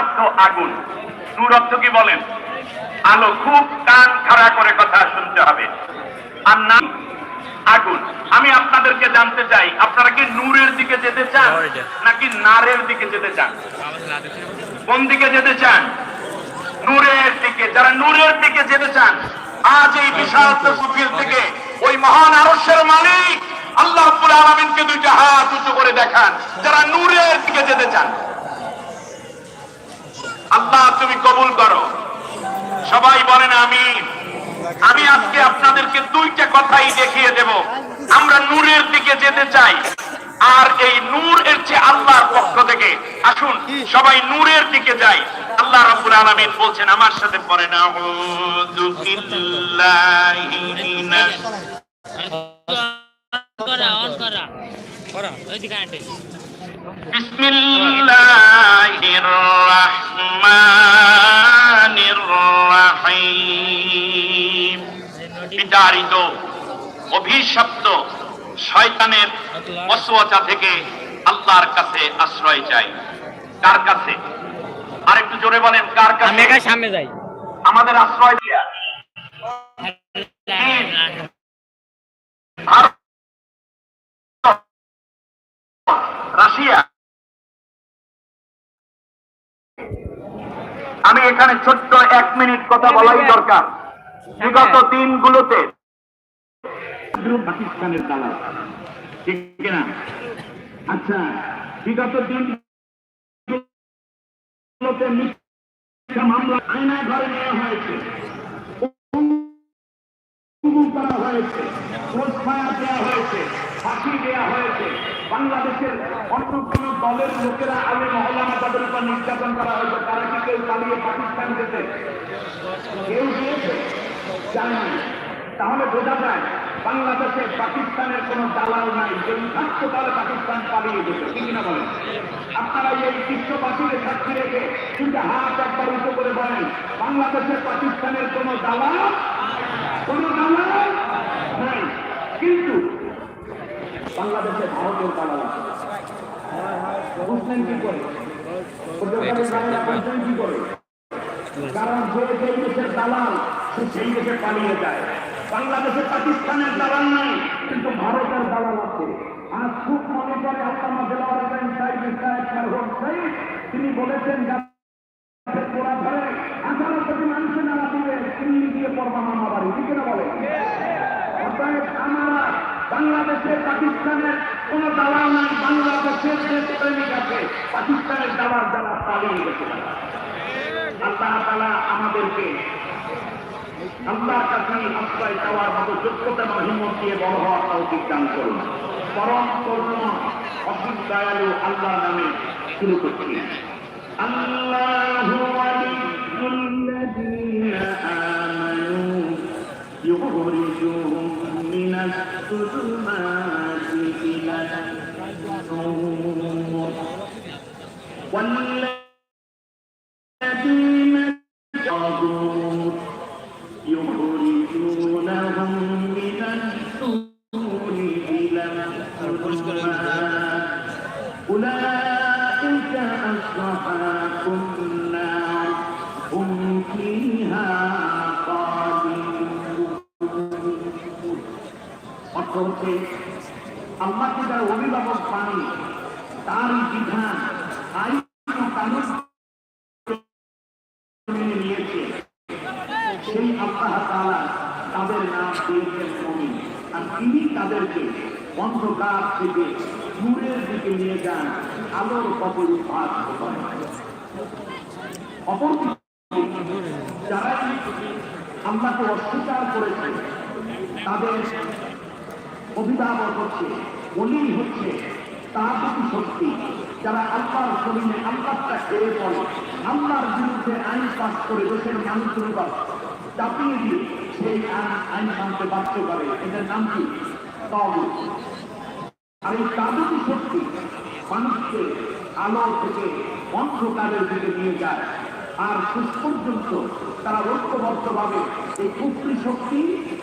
অর্থ আগুন। নূর অর্থ কি বলেন? আলো খুব কান খাড়া করে কথা শুনতে হবে। আর না আগুন। আমি আপনাদেরকে জানতে চাই আপনারা কি নূরের দিকে যেতে চান নাকি নারের দিকে যেতে চান? কোন দিকে যেতে চান? নূরের দিকে। যারা নূরের দিকে যেতে চান আজ এই বিশাল তসবির থেকে ওই মহান আরশের মালিক আল্লাহ আলামিনকে দুইটা হাত উঁচু করে দেখান। যারা নূরের দিকে যেতে চান। তুমি কবুল করো। সবাই বলেন আমি আমি আজকে আপনাদেরকে দুইটা কথাই দেখিয়ে দেব। আমরা নূরের দিকে যেতে চাই। আর এই নূর এর চেয়ে আল্লাহর পক্ষ থেকে। আসুন সবাই নূরের দিকে যাই। আল্লাহ রাব্বুল আলামিন বলছেন আমার সাথে পড়ে না আউযু বিল্লাহি করা অন করা করা ওই দিকে আটে বিসমিল্লাহ। বিতাড়িত অভিশপ্ত শয়তানের অসুয়াচা থেকে আল্লাহর কাছে আশ্রয় চাই। কার কাছে? আর একটু জোরে বলেন কার আমি কাছে একা সামনে যাই। আমাদের আশ্রয় দিয়া। রাশিয়া। আমি এখানে ছোট্ট এক মিনিট কথা বলাই দরকার। বিগত দিনগুলোতে পাকিস্তানের দালাল। ঠিক কিনা? আচ্ছা বিগত দিন মামলা আয়নায় ঘরে নেওয়া হয়েছে। লোকেরা নির্যাতন করা হয়েছে। তারা কি কেউ চালিয়ে পাকিস্তান গেছে? কেউ গিয়েছে যায় তাহলে বোঝা যায়, বাংলাদেশে পাকিস্তানের কোনো দালাল নাই যদি থাকতো তাহলে পাকিস্তান পালিয়ে যেত ঠিক না বলেন? আপনারা এই বিশ্ববাসীকে সাক্ষী রেখে কিন্তু হাত একবার উঁচু করে বলেন বাংলাদেশের পাকিস্তানের কোনো দালাল, কোন দালাল নাই। কিন্তু বাংলাদেশে ভারতের দালাল বুঝলেন কি করে? কি করে? কারণ যে দেশের দালাল সেই দেশে পালিয়ে যায়। বাংলাদেশে পাকিস্তানের দালাল নাই, কিন্তু ভারতের দালাল আছে। আজ খুব মনে করে আল্লামা দেওয়ার সাহেব ইসরায়েল মারহুম সাহেব তিনি বলেছেন বাংলাদেশে পাকিস্তানের কোন দালাল নাই, বাংলাদেশের পাকিস্তানের দালাল যারা পালিয়ে গেছে আল্লাহ আমাদেরকে আল্লাহর কাছে আশ্রয় দেওয়ার মতো যোগ্যতা এবং হিম্মত দিয়ে বড় হওয়ার তৌফিক দান করুন পরম করুণ অসীম দয়ালু আল্লাহ নামে শুরু করছি আল্লাহু ওয়ালিয়ুল্লাযীনা আমানু يخرجهم من الظلمات إلى النور والذين বিধান নিয়েছে। সেই আল্লাহ তাদের নাম দিয়েছেন আর তিনি তাদেরকে অন্ধকার থেকে নূরের দিকে নিয়ে যান, আলোর উদ্ভাস করেন। অপর যারা আল্লাহকে অস্বীকার করেছে, তাদের অভিভাবক হচ্ছে বলি হচ্ছে তার প্রতি শক্তি। যারা আল্লাহর শরীরে আল্লাহটা খেয়ে পড়ে, আল্লাহর বিরুদ্ধে আইন পাস করে দেশের উপর চাপিয়ে দিয়ে সেই আইন মানতে বাধ্য করে। এদের নাম কি? আর এই তাবুতি শক্তি মানুষকে আলো থেকে অন্ধকারের দিকে নিয়ে যায়। আর শেষ পর্যন্ত তারা ঐক্যবদ্ধভাবে এই কুফরি শক্তি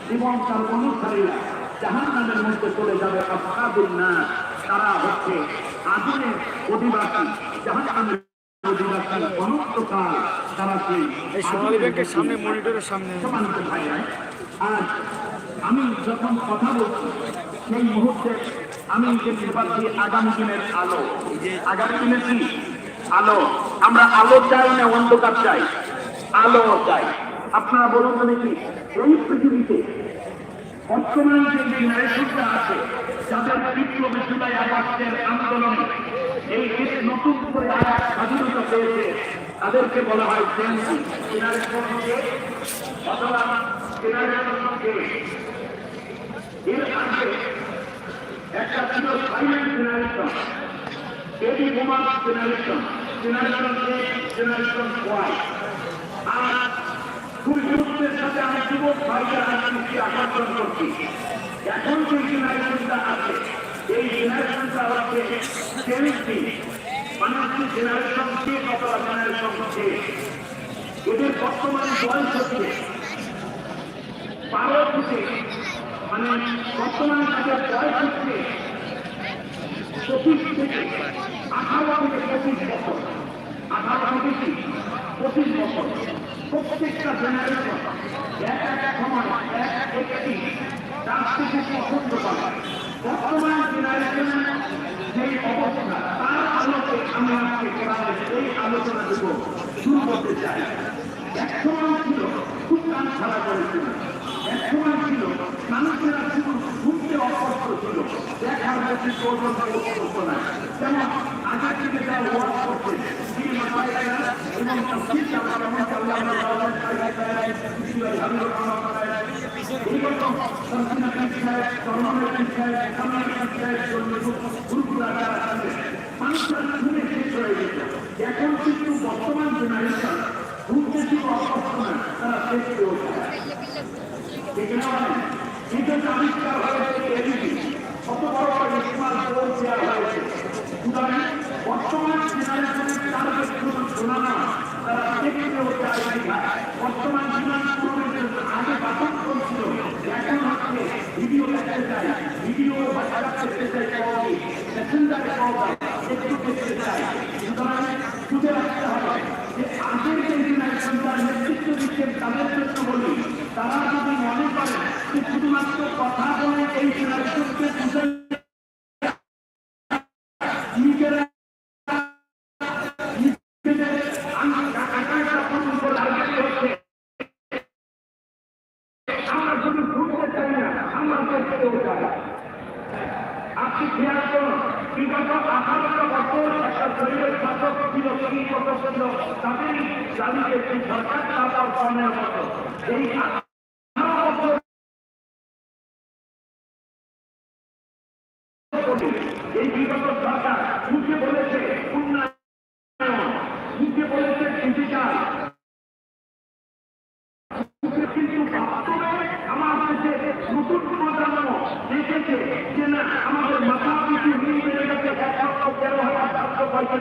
এবং তার অনুসারীরা জাহান নামের মধ্যে চলে যাবে আফাদুল না তারা হচ্ছে আগুনের অধিবাসী জাহান নামের অধিবাসী অনন্তকাল তারা সেই এই সোনালী ব্যাংকের সামনে মনিটরের সামনে। আজ আমি যখন কথা বলছি সেই মুহূর্তে আমি পাচ্ছি আগামী দিনের আলো আগামী দিনের কি? আলো। আমরা আলো চাই না অন্ধকার চাই? আলো চাই। আপনারা বলুন তো দেখি এই পৃথিবীতে বর্তমান যে জেনারেশনটা আছে যাদের বিপ্লবী জুলাই আগস্টের আন্দোলনে এই দেশ নতুন করে স্বাধীনতা পেয়েছে। তাদেরকে বলা হয় জেনারেশনকে এর আগে একটা ছিল silent generation baby boomer generation generation generation Y. আর গুরুত্বের সাথে আমি যুবক ভাইরা রাজনীতি আকর্ষণ করছি। এখন যে জেনারেশনটা আছে। এই জেনারেশনটা হচ্ছে জেনেছি মানে হচ্ছে জেনারেশন, কে অথবা জেনারেশন কে এদের বর্তমান বয়স হচ্ছে বারো থেকে মানে বর্তমানে তাদের বয়স হচ্ছে পঁচিশ থেকে আঠারো থেকে পঁচিশ বছর। আঠারো থেকে পঁচিশ বছর। প্রত্যেকটা জেনারেশন এক এক সময় এক বর্তমান জেনারেশনের যেই অবস্থা এই আলোচনা দেব, শুরু করতে চাই। এক সময় ছিল খুব কান এক সময় ছিল ঘুরতে অভ্যস্ত ছিল। দেখার মধ্যে পর্যন্ত আগে থেকে যা এখন কিন্তু বর্তমান জেনারেশন ঘুরতে হয়ে ওঠে সেজন্য আবিষ্কার হয়েছে এলইডি কত বড় বড় স্মার্ট ফোন দেওয়া হয়েছে সুতরাং বর্তমান জেনারেশনের টার্গেট শুধু শোনা না তারা দেখতে হচ্ছে আইডি বর্তমান জেনারেশনের আগে বাসন করছিল এখন হচ্ছে ভিডিও দেখতে চাই ভিডিও বাচ্চা করতে চাই পাওয়া পাওয়া একটু দেখতে চাই সুতরাং বুঝে রাখতে হবে তারা যদি মনে করেন যে শুধুমাত্র কথা বলে এই জেনারেশনকে বুঝে নিজেরা নিজেদের আকাঙ্ক্ষা পূরণ করে আগে হচ্ছে আমরা শুধু ঘুরতে চাই না আমরা দেখতেও চাই করুন বিগত আঠারোটা বছর একটা শরীরের শাসক ছিল কি কত ছিল তাদেরই দাবিকে সরকার আমার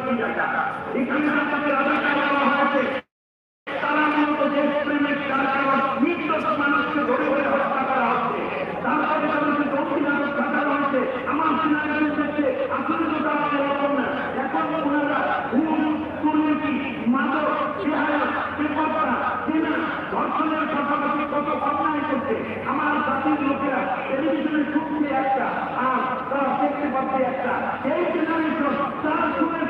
কত অন্যায় করছে আমার জাতির লোকেরা টেলিভিশনে একটা আর তারা একটা তারা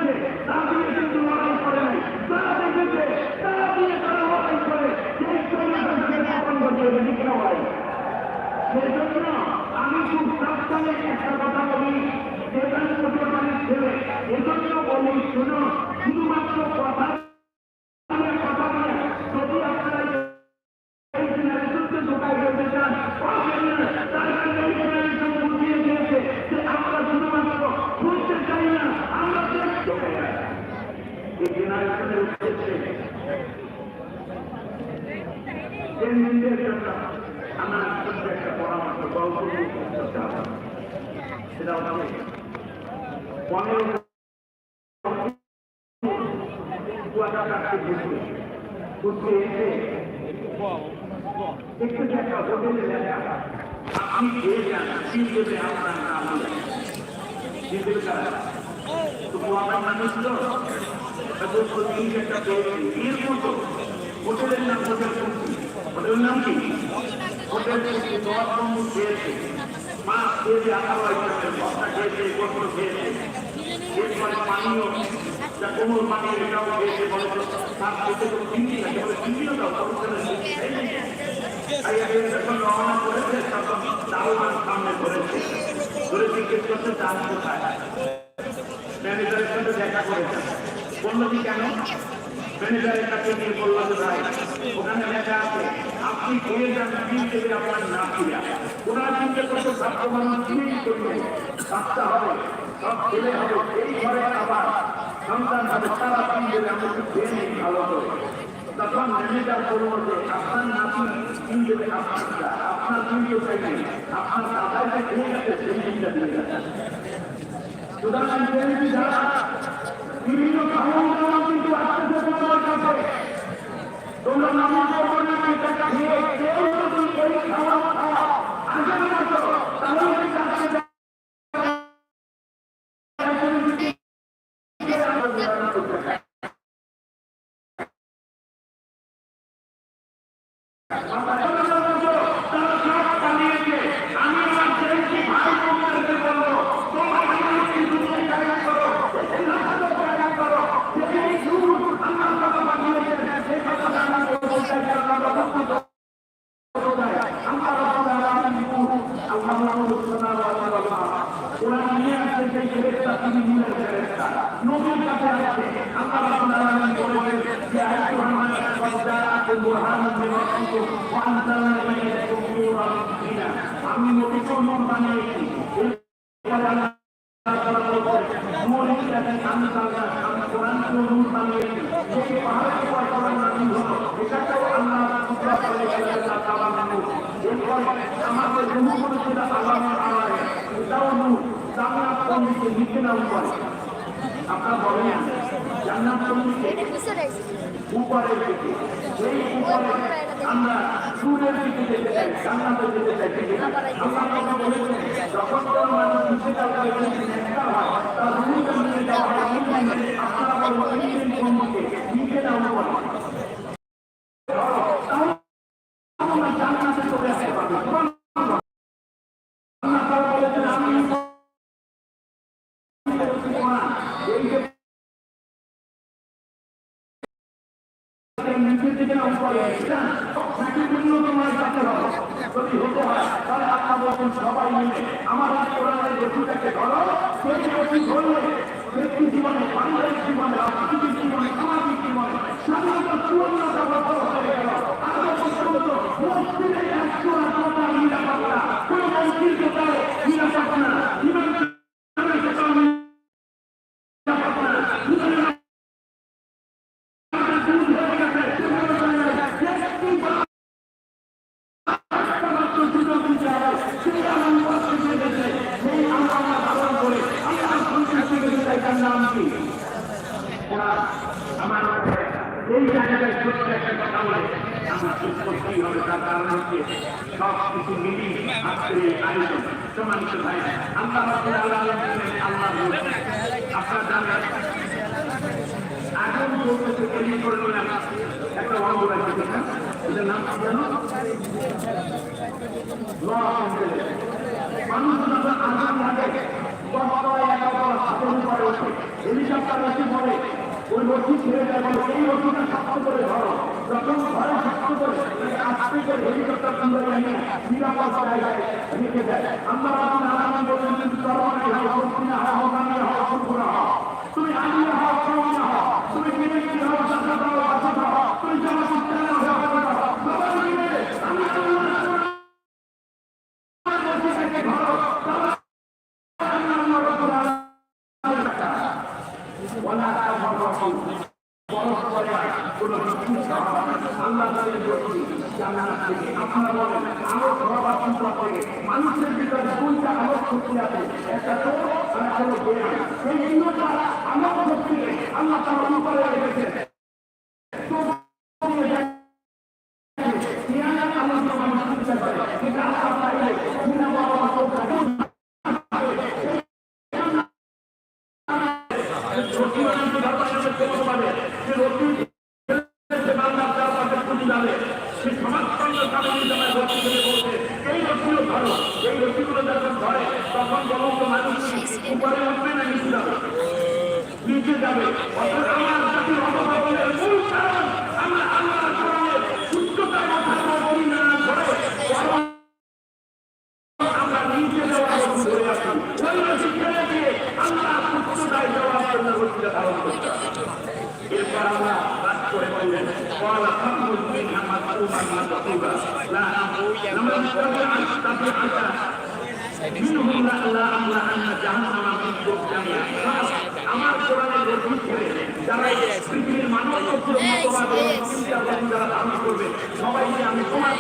আমি খুব সাবধানে শুধুমাত্র কথা সেটা হচ্ছে পনেরো একটু একটা হোটেলে কিন্তু তো কুয়াশা মানুষ তো প্রতিদিন একটা এর মতো হোটেলের নাম হোটেল হোটেলের নাম কি কুর্তি দশ বন্ধু খেয়েছে মাছ খেয়েছে আঠারো আইটেমের ভর্তা খেয়েছে গোসল খেয়েছে এরপরে পানীয় যা কোমল পানীয় এটাও খেয়েছে বলে তার খেতে কোনো চিন্তি না কেবল চিন্তিও দাও যখন রওনা করেছে তখন দারোয়ান সামনে করেছে ধরে জিজ্ঞেস করছে দান কোথায় ম্যানেজারের সাথে দেখা করেছেন বলল কি কেন ম্যানেজারের কাছে গিয়ে বলল যে ভাই ওখানে লেখা আছে আপনি খেয়ে যান থেকে আপনার না। ফিরা ওনার চিন্তা করতে ছাত্র মানুষ কিনে করবে বাচ্চা হবে, সব ছেলে হবে। এই ঘরে আবার সন্তান হবে, তারা দিন দেবে আমরা নেই ভালো করে। তখন ম্যানেজার বলল যে, আপনার নাতি দেবে আপনার আপনার দিন তো চাই নাই, আপনার দাদাই খেয়ে গেছে সেই দিনটা দিয়ে গেছে বিভিন্ন কারণ কিন্তু তোমার কাছে তোমরা নামাজ পড়বে না এটা খেয়ে কেউ যদি এই খাওয়া খাওয়া আগে না করো তাহলে এই কাজকে আমি আমার জেনজি ভাই বোনদেরকে বলব তোমরা কিন্তু দুনিয়া জায়গা করো জায়গা করো যেখানে শুরু আল্লাহ কথা বানিয়েছেন সেই কথা আমরা বলতে চাই আমরা বলতে ওরা নিয়ে আসছে সেই ফেরেশতা তিনি নিয়ে ফেরেশতা নবীর কাছে আসছে আল্লাহ রাব্বুল আলামিন বলেছেন যে আয়াতুল রহমান কদ্দারাতুল বুরহানুম মিন রাব্বিকুম ওয়া আনজালনা ইলাইকুম নূরান মুবিনা আমি নবীকে নূর বানিয়েছি এরপরে আল্লাহ তাআলা বলছেন নূরের সাথে আমি তাআলা আমি কোরআনকে নূর বানিয়েছি সেই পাহাড়ের উপর কোরআন নাযিল হলো এটাকেও আল্লাহ কুদরা করে আল্লাহ তাআলা নূর এরপরে আমাদের রূহ করেছিল আল্লাহর আওয়াজ এটাও নূর জান্নাত পন্ডিতে লিখে নাও করে আপনারা বলেন জান্নাত এই উপরে আমরা সুরের দিকে যেতে চাই জান্নাতে যেতে চাই ঠিক না? আল্লাহ তাআলা বলেছেন যখন কোনো মানুষ যাওয়া হয় তার রূহটা নিয়ে যাওয়া হয় আপনারা দিন পন্ডিতে লিখে নাও করে তাহলে যদি হতে হয়, তাহলে আল্লাহ বলুন সবাই মিলে আমার কোরআনের রসুলটাকে ধরো সেই রসুল ধরলে ব্যক্তি জীবনে, পারিবারিক জীবনে, রাজনৈতিক জীবনে, সামাজিক জীবনে, স্বাধীনতা চূড়ান্ত হয়ে গেল। আগে পর্যন্ত একশো আত্মতা নিরাপত্তা কোন মন্ত্রীর কোথাও নিরাপত্তা না ইমাম কোথাও নিরাপত্তা না আমার এই জায়গায় ছোট্ট একটা কথা বলে আমার ঠিক করতেই হবে তার কারণ হচ্ছে সব কিছু মিলিয়ে আজকের এই আয়োজন সম্মানিত ভাই আল্লাহ আল্লাহ বলছেন আপনার জানেন আগুন মানুষ আগুন উপরে ওঠে হেলিকপ্টার রশি পড়ে ওই রশি ছেড়ে যায় বলে এই রশিটা শক্ত করে ধরো। যখন ঘরে শক্ত করে আস্তে হেলিকপ্টার সুন্দর নিয়ে নিরাপদ জায়গায় রেখে দেয়। আমরা বলছেন কিন্তু তরবারি হয় হোক কিনা হয় হোক না, হয় ফুলপুরা হয়। তুমি আলিয়া হও কাউনা হও। তুমি বিবেকী জাকাত হও। বাসাত তুমি জামাত জান্নাত থেকে আপনারা বলেন আলো ধরাবার চিন্তা করে মানুষের ভিতরে দুইটা আলোক শক্তি আছে একটা তো আর একটা হলো জ্ঞান এই তিনটা আলোক শক্তিকে আল্লাহ উপরে রেখেছেন مذءوما مدحورا لا لما نستطيع ان تستطيع منهم لا لا املا ان جهنم منكم جميعا আমার কোরআনের রসুল ছেড়ে যারা এই পৃথিবীর মানব মতবাদ এবং চিন্তা যারা ধারণ করবে সবাইকে আমি তোমার